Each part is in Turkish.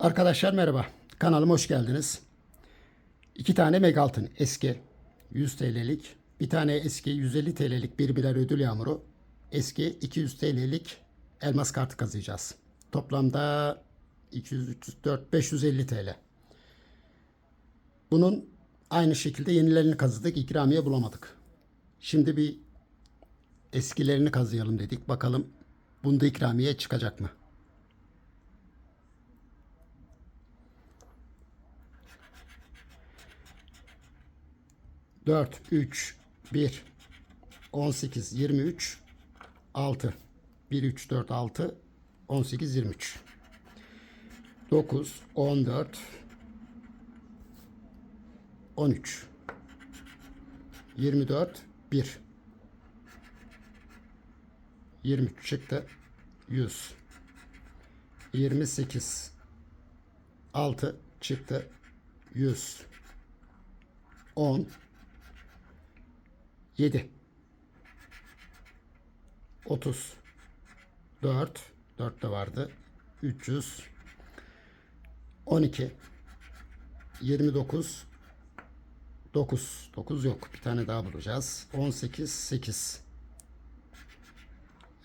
Arkadaşlar merhaba. Kanalıma hoş geldiniz. İki tane Megaltın eski 100 TL'lik, bir tane eski 150 TL'lik bir birer ödül yağmuru, eski 200 TL'lik elmas kartı kazıyacağız. Toplamda 200, 300, 4, 550 TL. Bunun aynı şekilde yenilerini kazıdık, ikramiye bulamadık. Şimdi bir eskilerini kazıyalım dedik. Bakalım bunda ikramiye çıkacak mı? Dört, üç, bir, on sekiz, yirmi üç, altı. Bir, üç, dört, altı, on sekiz, yirmi üç. Dokuz, on dört, on üç. Yirmi dört, bir. 23 çıktı. 100. 28. 6 çıktı. 100. 10. 7. 30. 4. 4 de vardı. 300. 12. 29. 9. 9 yok. Bir tane daha bulacağız. 18. 8.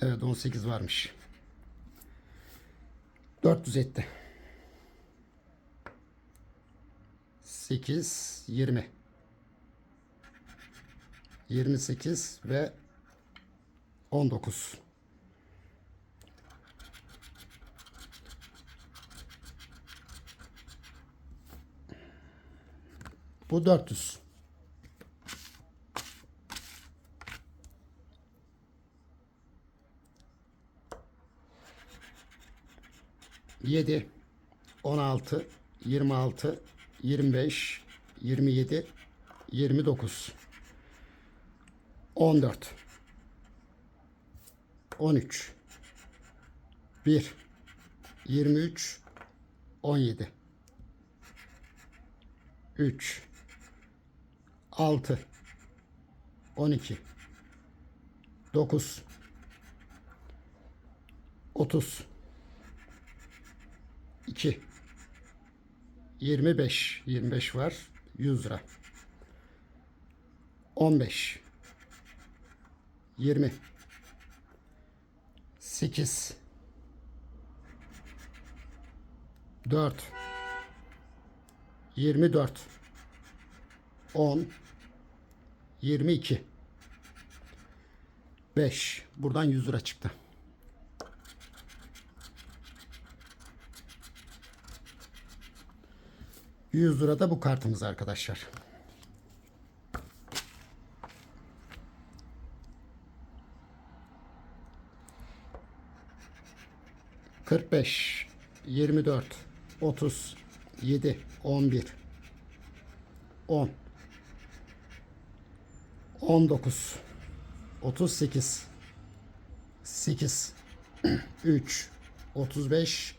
Evet 18 varmış. 400 etti. 8 20 28 ve 19 Bu 400 7 16 26 25 27 29 14 13 1 23 17 3 6 12 9 30 2 25 25 var. 100 lira. 15 20 8 4 24 10 22 5 buradan 100 lira çıktı. Yüz lira da bu kartımız arkadaşlar. Kırk beş, yirmi dört, otuz, yedi, on bir, on, on dokuz, otuz sekiz, sekiz, üç, otuz beş,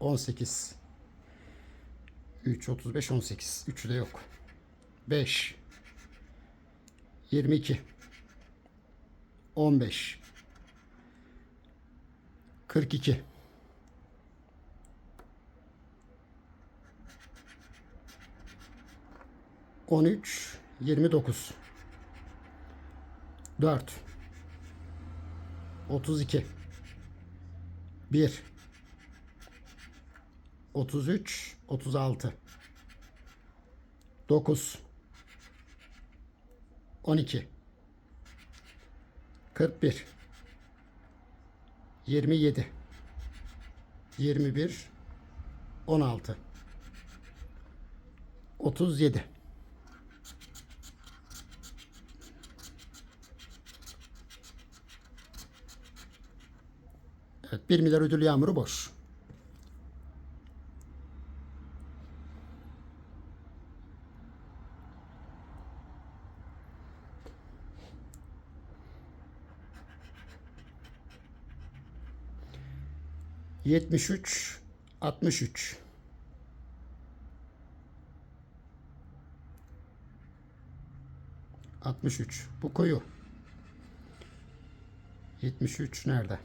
on sekiz. 3, 35, 18. 3'ü de yok. 5, 22, 15, 42, 13, 29, 4, 32, 1, 33, 36, 9, 12, 41, 27, 21, 16, 37. Evet, 1 milyar ödül yağmuru boş. Yetmiş üç, altmış üç. Altmış üç. Bu koyu. Yetmiş üç nerede?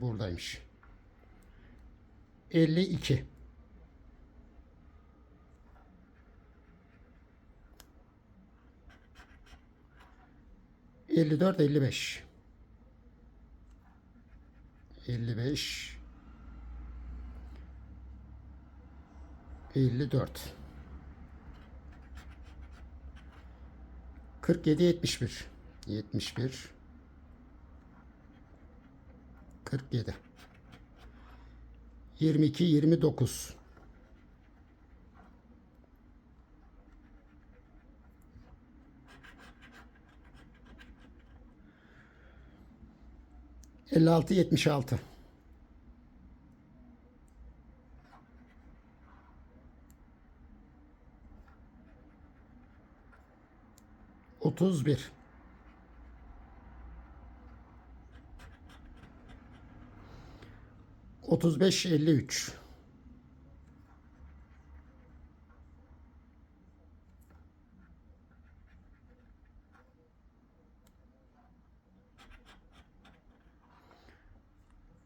Buradaymış. 52. Elli dört, elli beş. Elli beş. Elli dört. Kırk yedi, yetmiş bir. Yetmiş 35 53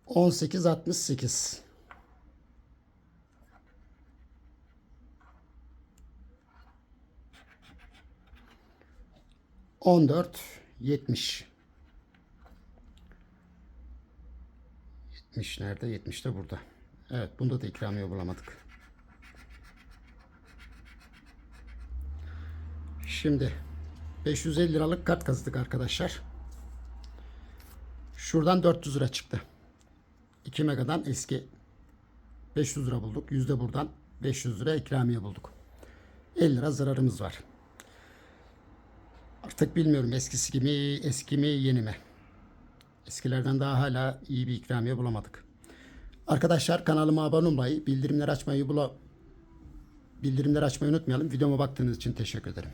18 68 14 70 70 nerede? 70 de burada. Evet bunda da ikramiye bulamadık. Şimdi 550 liralık kart kazıdık arkadaşlar. Şuradan 400 lira çıktı. 2 megadan eski 500 lira bulduk. Yüzde buradan 500 lira ikramiye bulduk. 50 lira zararımız var. Artık bilmiyorum eskisi gibi eski mi yeni mi? Eskilerden daha hala iyi bir ikramiye bulamadık. Arkadaşlar kanalıma abone olmayı, bildirimler açmayı bula bildirimler açmayı unutmayalım. Videoma baktığınız için teşekkür ederim.